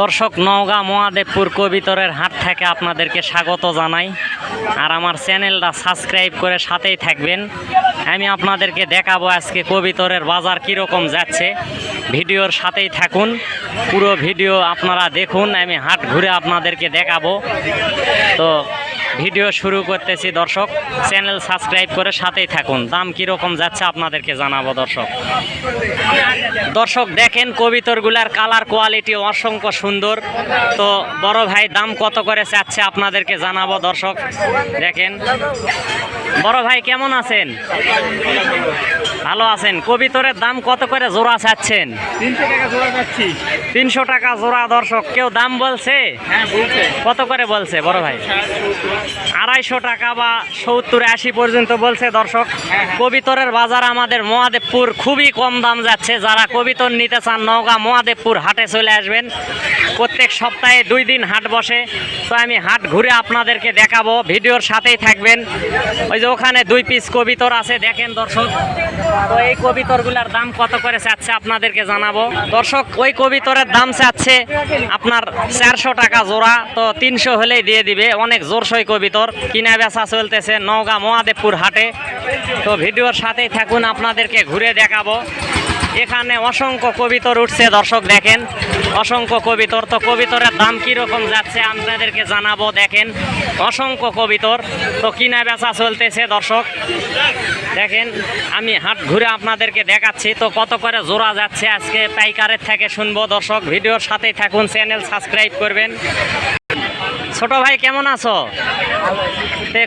দর্শক, নওগাঁ মহাদেবপুর কবিতরের হাট থেকে আপনাদেরকে স্বাগত জানাই। আর আমার চ্যানেলটা সাবস্ক্রাইব করে সাথেই থাকবেন। আমি আপনাদেরকে দেখাবো আজকে কবিতরের বাজার কীরকম যাচ্ছে। ভিডিওর সাথেই থাকুন। পুরো ভিডিও আপনারা দেখুন, আমি হাট ঘুরে আপনাদেরকে দেখাবো। তো ভিডিও শুরু করতেছি দর্শক। চ্যানেল সাবস্ক্রাইব করে সাথেই থাকুন। দাম কীরকম যাচ্ছে আপনাদেরকে জানাব দর্শক। দর্শক দেখেন কবিতরগুলার কালার কোয়ালিটি অসংখ্য সুন্দর। তো বড় ভাই দাম কত করে চাচ্ছে আপনাদেরকে জানাব দর্শক? দেখেন। বড় ভাই কেমন আছেন? ভালো আছেন? কবিতরের দাম কত করে জোড়া চাচ্ছেন? তিনশো টাকা জোড়া দর্শক। কেউ দাম বলছে? হ্যাঁ বলছে। কত করে বলছে বড় ভাই? আড়াইশো টাকা বা সত্তর আশি পর্যন্ত বলছে দর্শক। কবিতরের বাজার আমাদের মহাদেবপুর খুবই কম দাম যাচ্ছে। যারা কবিতর নিতে চান, নওগাঁ মহাদেবপুর হাটে চলে আসবেন। প্রত্যেক সপ্তাহে দুই দিন হাট বসে। তো আমি হাট ঘুরে আপনাদেরকে দেখাবো। ভিডিওর সাথেই থাকবেন। ওই যে ওখানে দুই পিস কবিতর আছে, দেখেন দর্শক। তো এই কবিতরগুলার দাম কত করে চাচ্ছে আপনাদেরকে জানাব। দর্শক, ওই কবিতরের দাম চাচ্ছে আপনার চারশো টাকা জোড়া। তো তিনশো হলেই দিয়ে দিবে। অনেক জোরসই কবিতর কিনা বেচা চলতেছে নওগাঁ মহাদেবপুর হাটে। তো ভিডিওর সাথেই থাকুন, আপনাদেরকে ঘুরে দেখাবো। এখানে অসংখ্য কবিতর উঠছে, দর্শক দেখেন। অসংখ্য কবিতর, তো কবিতরের দাম কীরকম যাচ্ছে আপনাদেরকে জানাব, দেখেন। অসংখ্য কবিতর, তো কিনা বেচা চলতেছে, দর্শক। দেখেন, আমি হাট ঘুরে আপনাদেরকে দেখাচ্ছি, তো কত করে জোড়া যাচ্ছে আজকে পাইকারের থেকে শুনব, দর্শক। ভিডিওর সাথেই থাকুন, চ্যানেল সাবস্ক্রাইব করবেন। ছোট ভাই, কেমন আছো?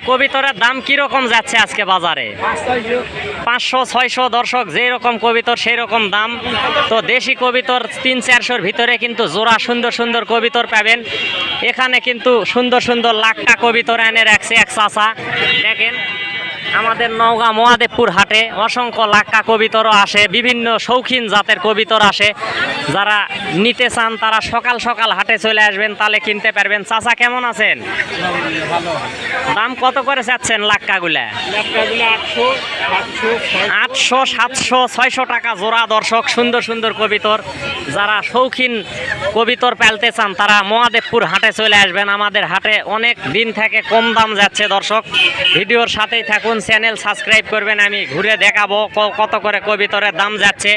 কবিতরের দাম কীরকম যাচ্ছে আজকে বাজারে? পাঁচশো, ছয়শো দর্শক যেই রকম কবিতর সেই রকম দাম। তো দেশি কবিতর তিন চারশোর ভিতরে কিন্তু জোড়া সুন্দর সুন্দর কবিতর পাবেন। এখানে কিন্তু সুন্দর সুন্দর লাখটা কবিতর এনে রাখছে এক চাষা আমাদের নওগাঁ মহাদেবপুর হাটে অসংখ্য লাক্কা কবিতরও আসে, বিভিন্ন শৌখিন জাতের কবিতর আসে। যারা নিতে চান, তারা সকাল সকাল হাটে চলে আসবেন তাহলে কিনতে পারবেন। চাচা, কেমন আছেন? দাম কত করে চাচ্ছেন লাক্কাগুলা? আটশো, সাতশো, ছয়শো টাকা জোড়া দর্শক, সুন্দর সুন্দর কবিতর। যারা শৌখিন কবিতর পালতে চান, তারা মহাদেবপুর হাটে চলে আসবেন। আমাদের হাটে অনেক দিন থেকে কম দাম যাচ্ছে দর্শক। ভিডিওর সাথেই থাকুন। চ্যানেল সাবস্ক্রাইব করবেন, আমি ঘুরে দেখাবো কত করে কবিতরের দাম যাচ্ছে।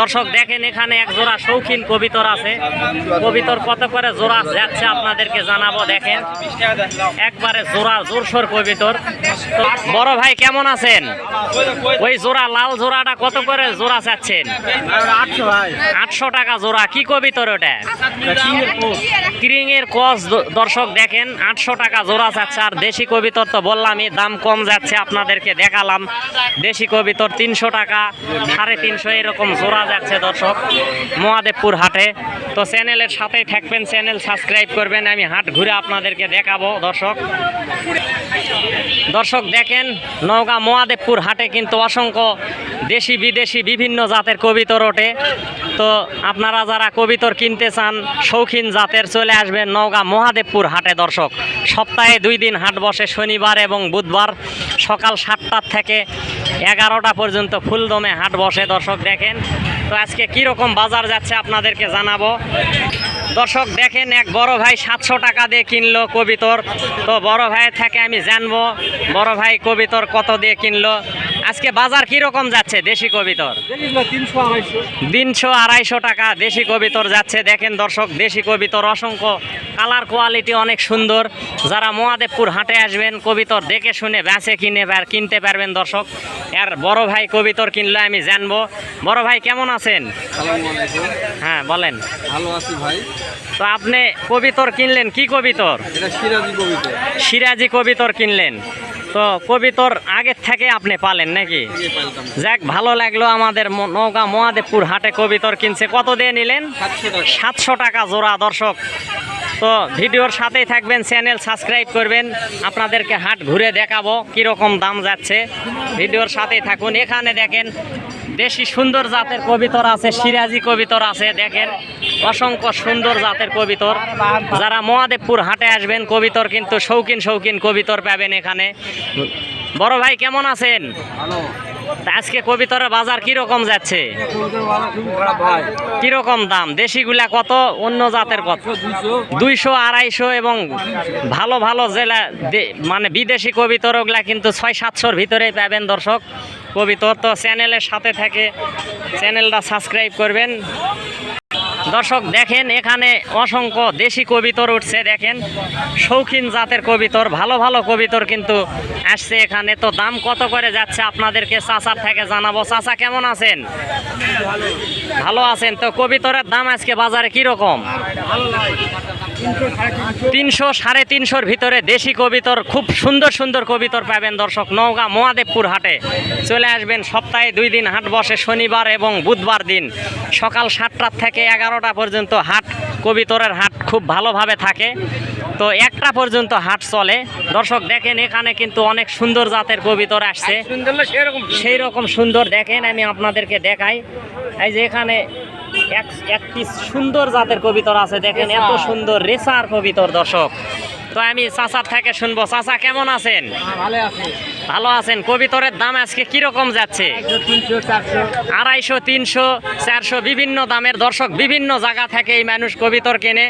দর্শক, দেখেন এখানে এক জোড়া শৌখিন কবিতর আছে। কবিতর কত করে জোড়া যাচ্ছে আপনাদেরকে জানাব, দেখেন। একবারে জোড়া জোরসোর কবিতর। বড় ভাই, কেমন আছেন? ওই জোড়া, লাল জোড়াটা কত করে জোড়া চাচ্ছেন? আটশো টাকা জোড়া, কি কবিতর ওটা? ক্রিং এর কস, দর্শক, দেখেন, আটশো টাকা জোড়া চাচ্ছে। আর দেশি কবিতর তো বললামই, দাম কম যাচ্ছে আপনাদেরকে দেখালাম। দেশি কবিতর তিনশো টাকা, সাড়ে তিনশো এরকম জোড়া যাচ্ছে দর্শক মহাদেবপুর হাটে। তো চ্যানেলের সাথেই থাকবেন, চ্যানেল সাবস্ক্রাইব করবেন, আমি হাট ঘুরে আপনাদেরকে দেখাবো দর্শক। দর্শক দেখেন, নওগাঁ মহাদেবপুর হাটে কিন্তু অসংখ্য দেশি বিদেশি বিভিন্ন জাতের কবিতর ওঠে। তো আপনারা যারা কবিতর কিনতে চান, শৌখিন জাতের চলে আসবেন নওগাঁ মহাদেবপুর হাটে, দর্শক। সপ্তাহে দুই দিন হাট বসে শনিবার এবং বুধবার সকাল সাতটার থেকে এগারোটা পর্যন্ত ফুলদমে হাট বসে, দর্শক দেখেন। তো আজকে কীরকম বাজার যাচ্ছে আপনাদেরকে জানাব। দর্শক দেখেন, এক বড় ভাই সাতশো টাকা দিয়ে কিনলো কবিতর। তো বড় ভাইয়ের থেকে আমি জানব, বড় ভাই কবিতর কত দিয়ে কিনলো। আজকে বাজার কীরকম যাচ্ছে? দেশি কবিতর। তিনশো আড়াইশো। টাকা দেশি কবিতর যাচ্ছে। দেখেন দর্শক দেশি কবিতর অসংখ্য। কালার কোয়ালিটি অনেক সুন্দর। যারা মহাদেবপুর হাটে আসবেন কবিতর দেখে শুনে বেঁচে কিনে কিনতে পারবেন দর্শক। আর বড় ভাই কবিতর কিনলে আমি জানব। বড় ভাই কেমন আছেন? হ্যাঁ বলেন। ভালো আছি ভাই। তো আপনি কবিতর কিনলেন কি কবিতর? সিরাজি কবিতা সিরাজি কবিতর কিনলেন। তো কবিতর আগের থেকে আপনি পালেন নাকি? যাক, ভালো লাগল আমাদের নৌকা মহাদেবপুর হাটে কবিতর কিনছে। কত দিয়ে নিলেন? সাতশো টাকা জোড়া, দর্শক। তো ভিডিওর সাথেই থাকবেন, চ্যানেল সাবস্ক্রাইব করবেন। আপনাদেরকে হাট ঘুরে দেখাবো কীরকম দাম যাচ্ছে। ভিডিওর সাথেই থাকুন। এখানে দেখেন দেশি সুন্দর জাতের কবিতর আছে সিরাজি কবিতর আছে দেখেন। অসংখ্য সুন্দর জাতের কবিতর। যারা মহাদেবপুর হাটে আসবেন কবিতর কিন্তু শৌখিন শৌখিন কবিতর পাবেন এখানে। বড় ভাই কেমন আছেন? আজকে কবিতরের বাজার কীরকম যাচ্ছে? কীরকম দাম? দেশিগুলা কত অন্য জাতের কত? দুইশো আড়াইশো এবং ভালো ভালো জেলা মানে বিদেশি কবিতর ওগুলা কিন্তু ছয় সাতশোর ভিতরেই পাবেন দর্শক। কবিতর তো চ্যানেলের সাথে থাকে চ্যানেলটা সাবস্ক্রাইব করবেন। দর্শক, দেখেন এখানে অসংখ্য দেশি কবিতর উঠছে, দেখেন। শৌখিন জাতের কবিতর, ভালো ভালো কবিতর কিন্তু আসছে এখানে। তো দাম কত করে যাচ্ছে আপনাদেরকে চাচার থেকে জানাব। চাচা, কেমন আছেন? ভালো আছেন? তো কবিতরের দাম আজকে বাজারে কীরকম? তিনশো সাড়ে তিনশোর ভিতরে দেশি কবিতর, খুব সুন্দর সুন্দর কবিতর পাবেন দর্শক। নওগাঁ, মহাদেবপুর হাটে চলে আসবেন। সপ্তাহে দুই দিন হাট বসে, শনিবার এবং বুধবার দিন। সকাল সাতটার থেকে এগারোটা পর্যন্ত হাট কবিতরের হাট খুব ভালোভাবে থাকে। তো একটা পর্যন্ত হাট চলে। দর্শক দেখেন এখানে কিন্তু অনেক সুন্দর জাতের কবিতর আসছে। সেই রকম সুন্দর দেখেন আমি আপনাদেরকে দেখাই। এই যে এখানে এক এক সুন্দর জাতের কবিতর আছে। দেখেন এত সুন্দর রেসার কবিতর দর্শক। তো আমি চাচার থেকে শুনব। চাচা কেমন আছেন? ভালো আছে। ভালো আছেন? কবিতরের দাম আজকে কীরকম যাচ্ছে? আড়াইশো, তিনশো, চারশো, বিভিন্ন দামের দর্শক বিভিন্ন জায়গা থেকে এই মানুষ কবিতর কেনে।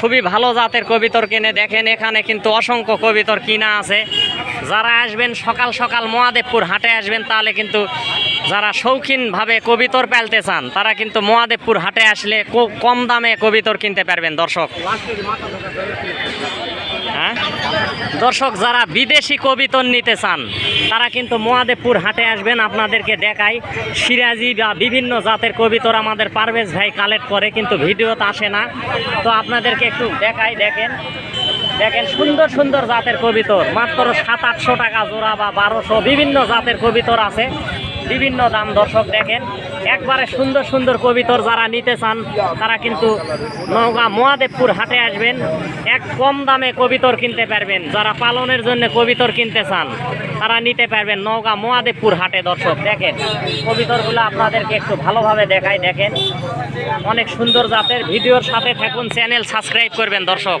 খুবই ভালো জাতের কবিতর কেনে। দেখেন, এখানে কিন্তু অসংখ্য কবিতর কিনা আছে। যারা আসবেন সকাল সকাল মহাদেবপুর হাটে আসবেন, তাহলে কিন্তু যারা শৌখিনভাবে কবিতর পালতে চান, তারা কিন্তু মহাদেবপুর হাটে আসলে কম দামে কবিতর কিনতে পারবেন দর্শক। দর্শক, যারা বিদেশি কবিতর নিতে চান, তারা কিন্তু মহাদেবপুর হাটে আসবেন, আপনাদেরকে দেখাই সিরাজি বা বিভিন্ন জাতের কবিতর আমাদের পারভেজ ভাই কালেক্ট করে, কিন্তু ভিডিওতে আসে না। তো আপনাদেরকে একটু দেখাই, দেখেন। দেখেন, সুন্দর সুন্দর জাতের কবিতর। মাত্র সাত আটশো টাকা জোড়া বা বারোশো বিভিন্ন জাতের কবিতর আছে। বিভিন্ন দাম দর্শক দেখেন। একবারে সুন্দর সুন্দর কবিতর যারা নিতে চান, তারা কিন্তু নওগাঁ মহাদেবপুর হাটে আসবেন। এক কম দামে কবিতর কিনতে পারবেন। যারা পালনের জন্য কবিতর কিনতে চান, তারা নিতে পারবেন নওগাঁ মহাদেবপুর হাটে দর্শক। দেখেন, কবিতরগুলো আপনাদেরকে একটু ভালোভাবে দেখায় দেখেন, অনেক সুন্দর জাতের। ভিডিওর সাথে থাকুন, চ্যানেল সাবস্ক্রাইব করবেন দর্শক।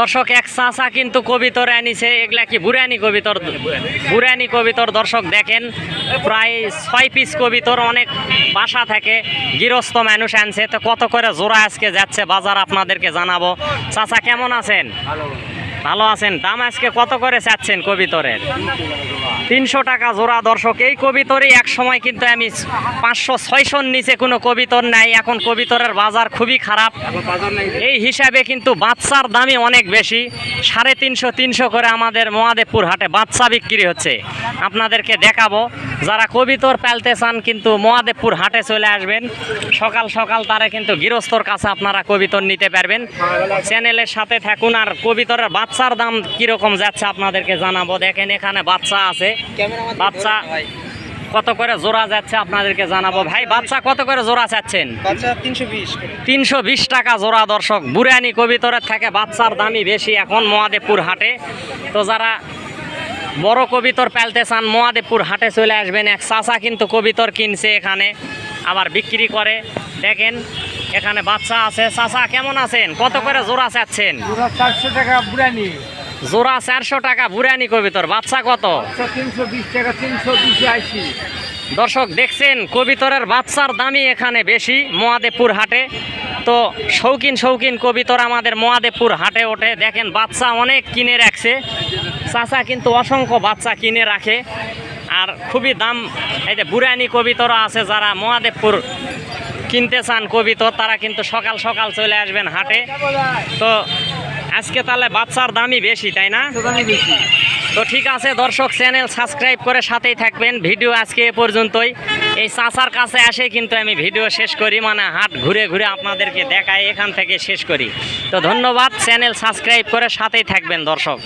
দর্শক, এক চাচা কিন্তু কবিতর আনিছে এগুলা কি বুড়ানি কবিতর? বুড়ানি কবিতর, দর্শক দেখেন, প্রায় ছয় পিস কবিতর, অনেক বাসা থেকে গৃহস্থ মানুষ আনছে। তো কত করে জোড়া আজকে যাচ্ছে বাজার আপনাদেরকে জানাব। চাচা, কেমন আছেন? ভালো আছেন। দাম আজকে কত করে চাচ্ছেন কবিতরের? তিনশো টাকা জোড়া, দর্শক। এই কবিতরই এক সময় কিন্তু আমি পাঁচশো, ছয়শোর নিচে কোনো কবিতর নাই। এখন কবিতরের বাজার খুবই খারাপ। এই হিসাবে কিন্তু বাচ্চার দামই অনেক বেশি। সাড়ে তিনশো তিনশো করে আমাদের মহাদেবপুর হাটে বাচ্চা বিক্রি হচ্ছে। আপনাদেরকে দেখাবো। যারা কবিতর পালতে চান কিন্তু মহাদেবপুর হাটে চলে আসবেন। সকাল সকাল তারা কিন্তু গৃহস্থর কাছে আপনারা কবিতর নিতে পারবেন। চ্যানেলের সাথে থাকুন আর কবিতরের বাচ্চার দাম কীরকম যাচ্ছে আপনাদেরকে জানাব। দেখেন এখানে বাচ্চা আছে। বাচ্চা কত করে জোড়া যাচ্ছে আপনাদেরকে জানাব। ভাই বাচ্চা কত করে জোড়া চাচ্ছেন? তিনশো বিশ টাকা জোড়া দর্শক। বুড়ানি কবিতরের থেকে বাচ্চার দামই বেশি এখন মহাদেবপুর হাটে। তো যারা বড় কবিতর পালতে চান মহাদেবপুর হাটে চলে আসবেন। এক চাচা কিন্তু কবিতর কিনছে এখানে আবার বিক্রি করে। দেখেন এখানে বাচ্চা আছে। চাচা কেমন আছেন? কত করে জোড়া চাচ্ছেন? চারশো টাকা বুড়ানি। জোড়া চারশো টাকা বুড়ানি কবিতর বাচ্চা কত? তিনশো বিশ টাকা তিনশো দুশো আশি। দর্শক দেখছেন কবিতরের বাচ্চার দামই এখানে বেশি মহাদেবপুর হাটে। তো শৌখিন শৌখিন কবিতর আমাদের মহাদেবপুর হাটে ওঠে। দেখেন বাচ্চা অনেক কিনে রাখছে। চাচা কিন্তু অসংখ্য বাচ্চা কিনে রাখে। আর খুবই দাম এই যে বুড়ানি কবিতরা আছে যারা মহাদেবপুর কিনতে চান কবিতর তারা কিন্তু সকাল সকাল চলে আসবেন হাটে। তো আজকে তাহলে বাচ্চার দামই বেশি তাই না? তো ঠিক আছে দর্শক চ্যানেল সাবস্ক্রাইব করে সাথেই থাকবেন। ভিডিও আজকে এ পর্যন্তই। এই চাচার কাছে আসে কিন্তু আমি ভিডিও শেষ করি মানে হাট ঘুরে ঘুরে আপনাদেরকে দেখাই এখান থেকে শেষ করি। তো ধন্যবাদ চ্যানেল সাবস্ক্রাইব করে সাথেই থাকবেন দর্শক।